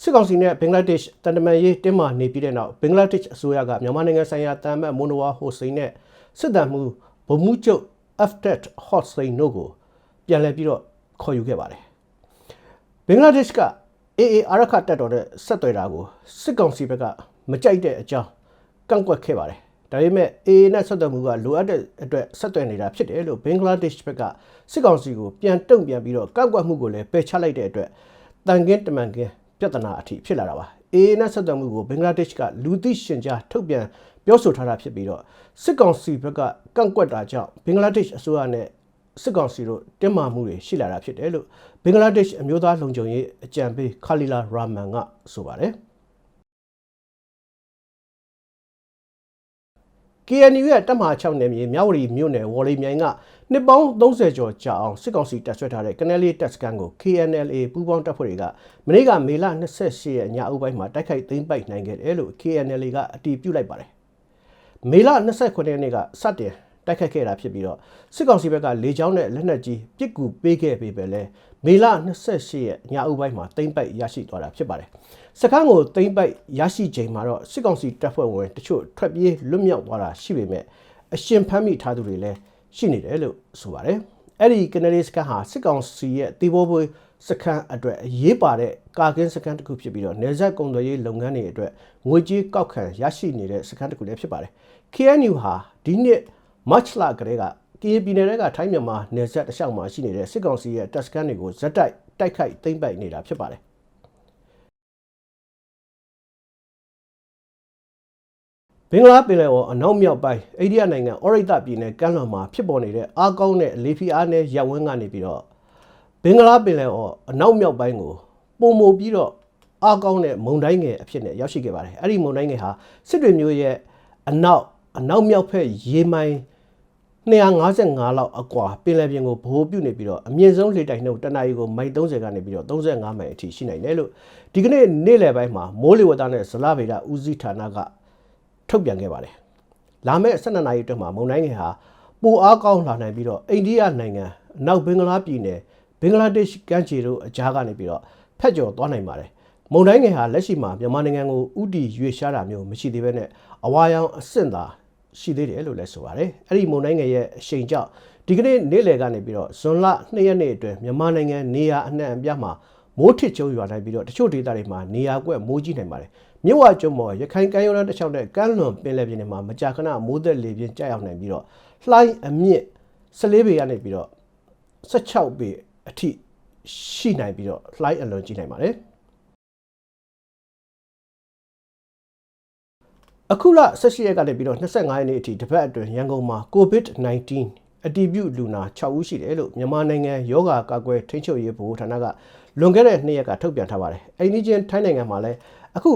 စစ်ကောင်စီနဲ့ဘင်္ဂလားဒေ့ရှ်တန်တမန်ရေးတင်းမာနေပြီးတဲ့နောက်ဘင်္ဂလားဒေ့ရှ်အစိုးရကမြန်မာနိုင်ငံဆိုင်ရာတန်မတ်မွန်နဝါဟိုစိန်နဲ့စစ်တပ်မှုဗိုလ်မှူးချုပ် Aftet Hossein တို့ကိုပြန်လည်ပြီးတော့ခေါ်ယူခဲ့ပါတယ်ဘင်္ဂလားဒေ့ရှ်က AA အာရခတက်တော်တဲ့ဆက်သွယ်တာကိုစစ်ကောင်စီဘက်ကမကြိုက်တဲ့အကြောင်းကန့်ကွက်ခဲ့ပါတယ်ဒါပေမဲ့ AA နဲ့ဆက်သွယ်မှုကလိုအပ်တဲ့အတွက်ဆက်သွယ်နေတာဖြစ်တယ်လို့ဘင်္ဂလားဒေ့ရှ်ဘက်ကစစ်ကောင်စီကိုပြန်တုံ့ပြန်ပြီးတော့ကန့်ကွက်မှုကိုလည်းပယ်ချလိုက်တဲ့အတွက်တန်ကင်းတမန်ကင်း ပြဿနာအထိဖြစ်လာတာပါ AA နဲ့ဆက်သွယ်မှုကိုဘင်္ဂလားဒေ့ရှ်ကလူသိရှင်ကြားထုတ်ပြန်ပြောဆိုထားတာဖြစ်ပြီးတော့စစ်ကောင်စီဘက်ကကန့်ကွက်တာကြောင့်ဘင်္ဂလားဒေ့ရှ်အစိုးရနဲ့စစ်ကောင်စီတို့တင်းမာမှုတွေရှိလာတာဖြစ်တယ်လို့ဘင်္ဂလားဒေ့ရှ်အမျိုးသားလုံခြုံရေးအကြံပေးခါလီလာရာမန်ကဆိုပါတယ် KNU ရဲ့တပ်မဟာ6နယ်မြေမြဝတီမြို့နယ်ဝေါ်လီမြိုင်ကနှစ်ပေါင်း30ကျော်ကြာအောင်စစ်ကောင်စီတပ်ဆွဲထားတဲ့ကနယ်လီတပ်စကန်ကို KNLA ပူးပေါင်းတပ်ဖွဲ့တွေကမနေ့ကမေလ28ရက်ညအုပ်ပိုင်းမှာတိုက်ခိုက်သိမ်းပိုက်နိုင်ခဲ့တယ်လို့ KNLA ကအတည်ပြုလိုက်ပါတယ်။မေလ29ရက်နေ့ကစတင် တိုက်ခတ်ခဲ့တာဖြစ်ပြီးတော့စစ်ကောင်စီဘက်ကလေကြောင်းနဲ့လက်နက်ကြီးပစ်ကူပေးခဲ့ပေပဲလဲမေလ28ရက်ညအုပ်ပိုင်းမှာသိမ်းပိုက်ရရှိသွားတာဖြစ်ပါတယ်။စကန်းကိုသိမ်းပိုက်ရရှိချိန်မှာတော့စစ်ကောင်စီတပ်ဖွဲ့ဝင်တချို့ထွက်ပြေးလွတ်မြောက်သွားတာရှိပေမဲ့အရှင်ဖမ်းမိထားသူတွေလည်းရှိနေတယ်လို့ဆိုပါတယ်။အဲ့ဒီကနေဒီစကန်ဟာစစ်ကောင်စီရဲ့တီဘောပွေးစခန်းအတွက်အရေးပါတဲ့ကာကင်းစခန်းတစ်ခုဖြစ်ပြီးတော့နေဆက်ကုန်သွယ်ရေးလုပ်ငန်းတွေအတွက်ငွေကြေးကောက်ခံရရှိနေတဲ့စခန်းတစ်ခုလည်းဖြစ်ပါတယ်။ KNU ဟာဒီနှစ် March လကတည်းကကရင်ပြည်နယ်ကထိုင်းမြန်မာနယ်စပ်တစ်လျှောက်မှာရှိနေတဲ့စစ်ကောင်စီရဲ့တပ်စခန်းတွေကိုဇက်တိုက်တိုက်ခိုက်သိမ်းပိုက်နေတာဖြစ်ပါတယ်ဘင်္ဂလားပင်လယ်အော်အနောက်မြောက်ပိုင်းအိန္ဒိယနိုင်ငံအော်ရိတပြည်နယ်ကမ်းလွန်မှာဖြစ်ပေါ်နေတဲ့အားကောင်းတဲ့လေဖီအားနဲ့ရပ်ဝန်းကနေပြီးတော့ဘင်္ဂလားပင်လယ်အော်အနောက်မြောက်ပိုင်းကိုပုံမိုပြီးတော့အားကောင်းတဲ့မုန်တိုင်းငယ်အဖြစ်နဲ့ရောက်ရှိခဲ့ပါတယ်အဲ့ဒီမုန်တိုင်းငယ်ဟာစစ်တွေမျိုးရဲ့အနောက်အနောက်မြောက်ဖက်ရေမိုင် 255လောက်အကွာပင်လယ်ပြင်ကိုဗဟိုပြုနေပြီးတော့အမြင့်ဆုံးလေတိုက်နှုန်းတနအီကိုမိုင်30ကနေပြီးတော့35မိုင်အထိရှိနိုင်တယ်လို့ဒီကနေ့နေ့လယ်ပိုင်းမှာမိုးလေဝသနဲ့ဇလဗေဒဦးစီးဌာနကထုတ်ပြန်ခဲ့ပါတယ်။လာမယ့်12နာရီအတွင်းမှာမုန်တိုင်းငယ်ဟာပိုအားကောင်းလာနိုင်ပြီးတော့အိန္ဒိယနိုင်ငံအနောက်ဘင်္ဂလားပြည်နယ်ဘင်္ဂလားဒေ့ရှ်ကမ်းခြေတို့အကြားကနေပြီးတော့ဖက်ကျော်သွားနိုင်ပါတယ်။မုန်တိုင်းငယ်ဟာလက်ရှိမှာမြန်မာနိုင်ငံကိုဥတီရွေရှားတာမျိုးမရှိသေးဘဲနဲ့အဝါရောင်အဆင့်သာ ရှိသေးတယ်လို့လည်းဆိုပါတယ်အဲ့ဒီမုန်တိုင်းငယ်ရဲ့အရှိန်ကြောင့်ဒီကနေ့နေ့လယ်ကနေပြီးတော့ဇွန်လ2ရက်နေ့အတွင်းမြန်မာနိုင်ငံနေရာအနှံ့အပြားမှာမိုးထစ်ချုံရွာနိုင်ပြီးတော့တချို့ဒေသတွေမှာနေရာကွက်မိုးကြီးနိုင်ပါတယ်မြစ်ဝကျွန်းပေါ်ရခိုင်ကမ်းရိုးတန်းတစ်လျှောက်နဲ့ကမ်းလွန်ပင်လယ်ပြင်တွေမှာမကြာခဏမိုးသက်လေပြင်းကြာရောက်နိုင်ပြီးတော့လှိုင်းအမြင့်14ပေကနေပြီးတော့16ပေအထိရှိနိုင်ပြီးတော့လှိုင်းအလွန်ကြီးနိုင်ပါတယ် အခုလ18ရက်ကနေပြီးတော့25ရက်နေ့အထိတစ်ပတ်အတွင်းရန်ကုန်မှာ COVID-19 အတည်ပြုလူနာ6ဦးရှိတယ်လို့မြန်မာနိုင်ငံယောဂကာကွယ်ထိန်းချုပ်ရေးဗဟိုဌာနကလွန်ခဲ့တဲ့နှစ်ရက်ကထုတ်ပြန်ထားပါတယ်။အိန္ဒိချင်းထိုင်းနိုင်ငံမှာလည်းအခု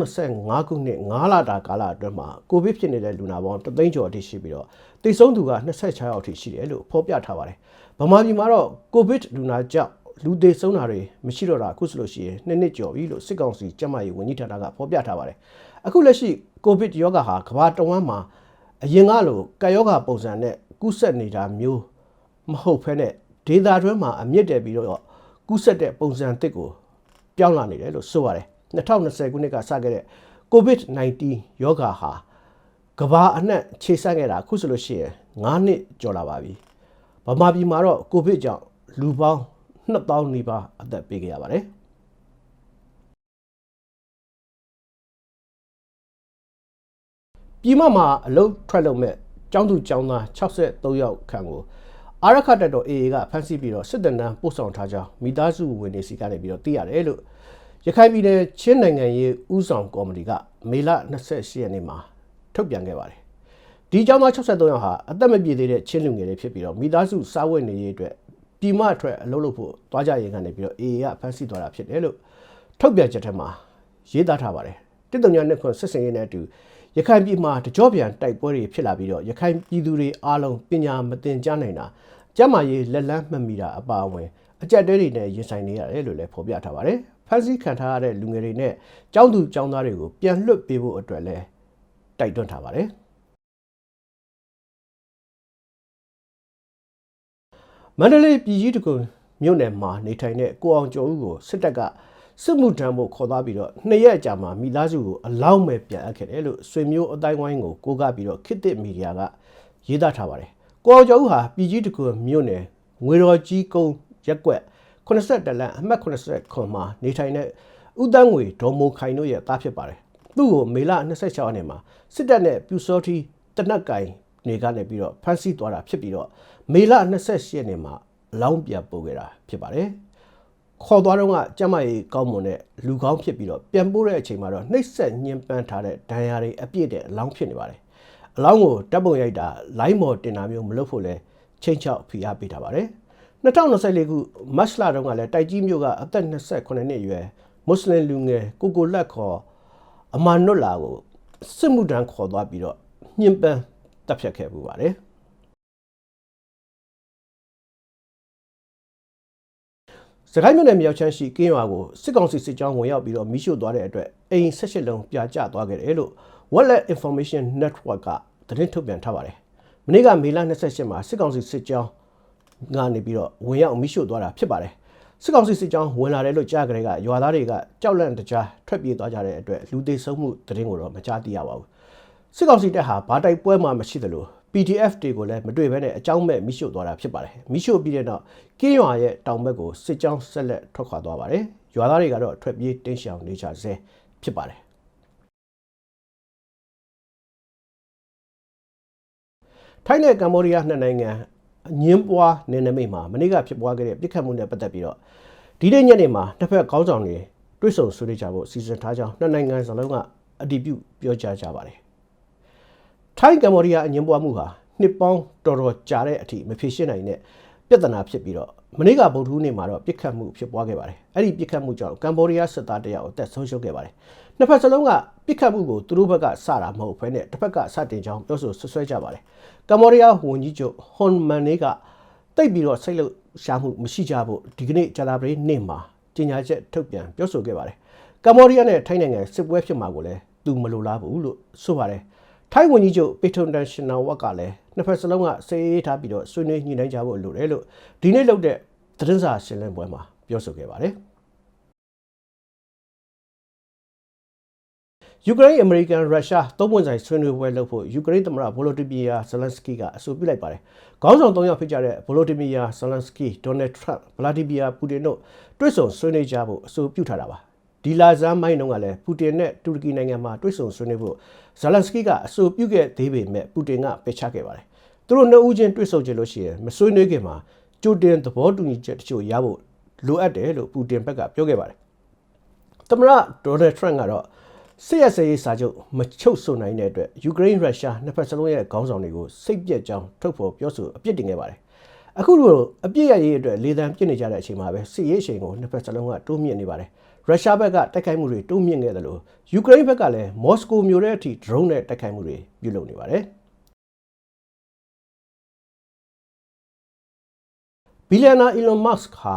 2025ခုနှစ်9လတာကာလအတွင်းမှာကိုဗစ်ဖြစ်နေတဲ့လူနာပေါင်း3သိန်းကျော်အထိရှိပြီးတော့တိတ်ဆုံးသူက26ယောက်အထိရှိတယ်လို့ဖော်ပြထားပါတယ်။ဗမာပြည်မှာတော့ကိုဗစ်လူနာကြောင့်လူသေဆုံးတာတွေမရှိတော့တာအခုဆိုလို့ရှိရင်နှစ်နှစ်ကျော်ပြီလို့စစ်ကောင်စီကျန်းမာရေးဝန်ကြီးဌာနကဖော်ပြထားပါတယ်။ အခုလက်ရှိကိုဗစ်ရောဂါဟာကမ္ဘာတဝန်းမှာအရင်ကလိုကာယောဂါပုံစံနဲ့ကူးစက်နေတာမျိုးမဟုတ်ဘဲနဲ့ဒေတာတွင်းမှာအမြင့်တက်ပြီးတော့ကူးစက်တဲ့ပုံစံတစ်ကိုပြောင်းလာနေတယ်လို့ဆိုပါတယ်2020ခုနှစ်ကစခဲ့တဲ့ COVID-19 ရောဂါဟာကမ္ဘာအနှံ့ခြေဆန့်ခဲ့တာအခုဆိုလို့ရှိရင်9နှစ်ကျော်လာပါပြီဗမာပြည်မှာတော့ကိုဗစ်ကြောင့်လူပေါင်း2000နီးပါးအသက်ပေးခဲ့ရပါတယ် ပြည်မမှာအလုတ်ထွက်လို့မဲ့ကျောင်းသူကျောင်းသား63ယောက်ခန့်ကိုအာရခတက်တော် AA ကဖမ်းဆီးပြီးတော့စစ်တပ်နန်းပို့ဆောင်ထားကြောင်းမိသားစုဝင်တွေစီကနေပြီးတော့သိရတယ်လို့ရခိုင်ပြည်နယ်ချင်းနိုင်ငံရေးဥဆောင်ကော်မတီကမေလ28ရက်နေ့မှာထုတ်ပြန်ခဲ့ပါတယ်ဒီကျောင်းသား63ယောက်ဟာအသက်မပြည့်သေးတဲ့ချင်းလူငယ်တွေဖြစ်ပြီးတော့မိသားစုစားဝတ်နေရေးအတွက်ပြည်မအထွက်အလုပ်လုပ်ဖို့တွားကြရင်ကနေပြီးတော့ AA ကဖမ်းဆီးသွားတာဖြစ်တယ်လို့ထုတ်ပြန်ချက်ထဲမှာရေးသားထားပါတယ်တစ်တုံညာနှစ်ခွန်းဆက်စင်ရေးနဲ့အတူ ရခိုင်ပြည်မှာတကြောပြန်တိုက်ပွဲတွေဖြစ်လာပြီးတော့ရခိုင်ပြည်သူတွေအားလုံးပညာမသင်ကြားနိုင်တာကျန်းမာရေးလက်လန်းမှတ်မိတာအပါအဝင်အကြက်တဲတွေနဲ့ရင်ဆိုင်နေရတယ်လို့လည်းဖော်ပြထားပါတယ်ဖန်ဆီးခံထားရတဲ့လူငယ်တွေနဲ့ကျောင်းသူကျောင်းသားတွေကိုပြန်လွှတ်ပေးဖို့အတွက်လည်းတိုက်တွန်းထားပါတယ်မန္တလေးပြည်ကြီးတကွမြို့နယ်မှာနေထိုင်တဲ့ကိုအောင်ကျော်ဦးကိုစစ်တပ်က စစ်မှုထမ်းဖို့ခေါ်သွားပြီးတော့နှစ်ရက်ကြာမှမိသားစုကိုအလောင်းမဲ့ပြန်အပ်ခဲ့တယ်လို့ဆွေမျိုးအတိုင်းဝိုင်းကိုကိုးကားပြီးတော့ခေတ်သစ်မီဒီယာကရေးသားထားပါတယ်။ကိုအောင်ကျော်ဦးဟာပြည်ကြီးတကူမြို့နယ်ငွေတော်ကြီးကုန်းရက်ကွက်82လမ်းအမှတ်80ခွန်မှာနေထိုင်တဲ့ဦးတန်းငွေဒေါ်မိုခိုင်တို့ရဲ့သားဖြစ်ပါတယ်။သူ့ကိုမေလ26ရက်နေ့မှာစစ်တပ်နဲ့ပြူစောတိတနက်ကင်နေကနေပြီးတော့ဖမ်းဆီးသွားတာဖြစ်ပြီးတော့မေလ28ရက်နေ့မှာအလောင်းပြန်ပို့ခဲ့တာဖြစ်ပါတယ်။ ခေါ်သွားတော့ကကျမကြီးကောင်းမွန်တဲ့လူကောင်းဖြစ်ပြီးတော့ပြန်ပို့တဲ့အချိန်မှာတော့နှိပ်စက်ညှဉ်းပန်းထားတဲ့ဒဏ်ရာတွေအပြည့်တဲ့အလောင်းဖြစ်နေပါတယ်။အလောင်းကိုတပ်ပုံရိုက်တာလိုင်းမော်တင်တာမျိုးမလုပ်ဖို့လဲချိန်ချောက်ဖိအားပေးထားပါတယ်။2024ခုမတ်လတုန်းကလည်းတိုက်ကြီးမြို့ကအသက်28နှစ်အရွယ်မွတ်စလင်လူငယ်ကိုကိုလက်ခေါ်အမာနွတ်လာကိုစစ်မှုထမ်းခေါ်သွားပြီးတော့ညှဉ်းပန်းတပ်ဖြတ်ခဲ့ပူပါတယ်။ စကိုင်းမြို့နယ်မြောက်ချမ်းရှိကင်းရွာကိုစစ်ကောင်စီစစ်ကြောင်းဝင်ရောက်ပြီးတော့မိရှို့သွားတဲ့အတွက်အိမ်၁၈လုံးပြာကျသွားခဲ့တယ်လို့ Wallet Information Network ကသတင်းထုတ်ပြန်ထားပါတယ်။မနေ့ကမေလ28မှာစစ်ကောင်စီစစ်ကြောင်းကနေပြီးတော့ဝင်ရောက်မိရှို့သွားတာဖြစ်ပါတယ်။စစ်ကောင်စီစစ်ကြောင်းဝင်လာတယ်လို့ကြားကြတဲ့ကရွာသားတွေကကြောက်လန့်တကြားထွက်ပြေးသွားကြတဲ့အတွက်လူသေးဆုံးမှုသတင်းကိုတော့မကြားသိရပါဘူး။စစ်ကောင်စီတပ်ဟာဘာတိုက်ပွဲမှမရှိသလို PDF တွေကိုလည်းမတွေ့ဘဲနဲ့အကြောင်းမဲ့မိရှို့သွားတာဖြစ်ပါတယ်။မိရှို့ပြီးတဲ့နောက်ကင်းရွာရဲ့တောင်ဘက်ကိုစစ်ကြောင်းဆက်လက်ထွက်ခွာသွားပါတယ်။ရွာသားတွေကတော့ထွက်ပြေးတင်းရှောင်နေကြဆဲဖြစ်ပါတယ်။ထိုင်းနဲ့ကမ္ဘောဒီးယားနှစ်နိုင်ငံအငင်းပွားနယ်နိမိတ်မှာမနေ့ကဖြစ်ပွားခဲ့တဲ့ပြစ်ခတ်မှုနဲ့ပတ်သက်ပြီးတော့ဒီနေ့ညနေမှာတစ်ဖက်ခေါင်းဆောင်တွေတွေ့ဆုံဆွေးနွေးကြဖို့စီစဉ်ထားကြောင်းနှစ်နိုင်ငံစလုံးကအတည်ပြုပြောကြားကြပါတယ်။ ထိုင်းကမ္ဘောဒီးယားအငင်းပွားမှုဟာနှစ်ပေါင်းတော်တော်ကြာတဲ့အထိမဖြေရှင်းနိုင်တဲ့ပြဿနာဖြစ်ပြီးတော့မနေ့ကဗုဒ္ဓဟူးနေ့မှာတော့ပြစ်ခတ်မှုဖြစ်ပွားခဲ့ပါတယ်။အဲ့ဒီပြစ်ခတ်မှုကြောင့်ကမ္ဘောဒီးယားစစ်သားတယောက်အသက်ဆုံးရှုံးခဲ့ပါတယ်။နှစ်ဖက်စလုံးကပြစ်ခတ်မှုကိုသူတို့ဘက်ကစတာမဟုတ်ဘဲနဲ့တစ်ဖက်ကစတင်ကြောင်းပြောဆိုဆွဆွဲကြပါတယ်။ကမ္ဘောဒီးယားဝန်ကြီးချုပ်ဟွန်မန်နေကတိတ်ပြီးတော့စိတ်လို့ရှာမှုမရှိကြဖို့ဒီကနေ့ဂျာလာပရိနေ့မှာကြေညာချက်ထုတ်ပြန်ပြောဆိုခဲ့ပါတယ်။ကမ္ဘောဒီးယားနဲ့ထိုင်းနိုင်ငံစစ်ပွဲဖြစ်မှာကိုလည်းသူမလိုလားဘူးလို့ဆိုပါတယ်။ ထိုင်းဝန်ကြီးချုပ်ပေထုန်တန်ရှင်နာဝက်ကလည်းနှစ်ဖက်စလုံးကစေးထားပြီးတော့ဆွေးနွေးညှိနှိုင်းကြဖို့လိုတယ်လို့ဒီနေ့လုပ်တဲ့သတင်းစာရှင်းလင်းပွဲမှာပြောဆိုခဲ့ပါတယ်ယူကရိန်းအမေရိကန်ရုရှားသုံးပွင့်ဆိုင်ဆွေးနွေးပွဲလုပ်ဖို့ယူကရိန်းသမ္မတဗိုလိုဒီမီယာဇလန်စကီကအဆိုပြုလိုက်ပါတယ်။ခေါင်းဆောင်၃ယောက်ဖြစ်ကြတဲ့ဗိုလိုဒီမီယာဇလန်စကီဒေါ်နယ်ထရန့်ဗလာဒီမီယာပူတင်တို့တွေ့ဆုံဆွေးနွေးကြဖို့အဆိုပြုထားတာပါ။ ဒီလာဇန်မိုင်းတုန်းကလည်းပူတင်နဲ့တူရကီနိုင်ငံမှာတွေ့ဆုံဆွေးနွေးဖို့ဇလန်စကီကအဆိုပြုခဲ့သေးပေမဲ့ပူတင်ကပယ်ချခဲ့ပါတယ်။သူတို့နှစ်ဦးချင်းတွေ့ဆုံကြလို့ရှိရင်မဆွေးနွေးခင်မှာကြိုတင်သဘောတူညီချက်တချို့ရဖို့လိုအပ်တယ်လို့ပူတင်ဘက်ကပြောခဲ့ပါတယ်။သမ္မတဒေါ်နယ်ထရန့်ကတော့စစ်ရစရေးစာချုပ်မချုပ်ဆိုနိုင်တဲ့အတွက်ယူကရိန်းရုရှားနှစ်ဖက်စလုံးရဲ့ခေါင်းဆောင်တွေကိုစိတ်ပြက်ကြောင်းထုတ်ဖော်ပြောဆိုအပြစ်တင်ခဲ့ပါတယ်။အခုလိုအပြစ်ရရေးအတွက်လေသံပြစ်နေကြတဲ့အချိန်မှာပဲစစ်ရေးအချိန်ကိုနှစ်ဖက်စလုံးကတိုးမြင့်နေပါတယ်။ ရုရှားဘက်ကတိုက်ခိုက်မှုတွေတိုးမြင့်ခဲ့တယ်လို့ယူကရိန်းဘက်ကလည်းမော်စကိုမြို့ထဲအထိ drone နဲ့တိုက်ခိုက်မှုတွေပြုလုပ်နေပါတယ်။ဘီလီယံနာအီလွန်မတ်စ်ဟာ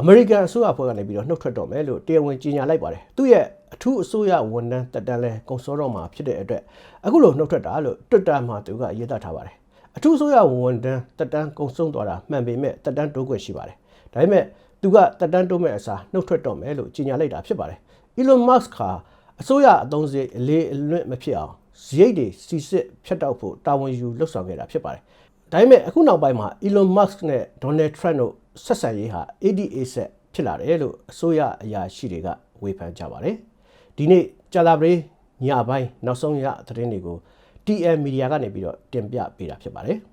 အမေရိကန်အစိုးရအဖွဲ့ကနေပြီးတော့နှုတ်ထွက်တော့မယ်လို့တရားဝင်ကြေညာလိုက်ပါတယ်သူ့ရဲ့အထူးအစိုးရဝန်ထမ်းတက်တန်းလဲကုန်စောတော့မှာဖြစ်တဲ့အတွက်အခုလိုနှုတ်ထွက်တာလို့ Twitter မှာသူကရေးသားထားပါတယ်အထူးအစိုးရဝန်ထမ်းတက်တန်းကုန်ဆုံးသွားတာမှန်ပေမဲ့တက်တန်းတိုးခွင့်ရှိပါတယ်ဒါပေမဲ့ သူကတက်တန်းတိုးမဲ့အစားနှုတ်ထွက်တော့မယ်လို့ကြေညာလိုက်တာဖြစ်ပါတယ် Elon Musk ဟာအစိုးရအသုံးစရိတ်အလေးအလွင့်မဖြစ်အောင်စရိတ်တွေစီစစ်ဖြတ်တောက်ဖို့တာဝန်ယူလှုပ်ဆောင်ခဲ့တာဖြစ်ပါတယ်ဒါပေမဲ့အခုနောက်ပိုင်းမှာ Elon Musk နဲ့ Donald Trump တို့ဆက်ဆံရေးဟာ ADA ဆက်ဖြစ်လာတယ်လို့အစိုးရအရာရှိတွေကဝေဖန်ကြပါတယ်။ဒီနေ့ကြာလာပရိညပိုင်းနောက်ဆုံးရသတင်းတွေကို TM Media ကနေပြီးတော့တင်ပြပေးတာဖြစ်ပါတယ်။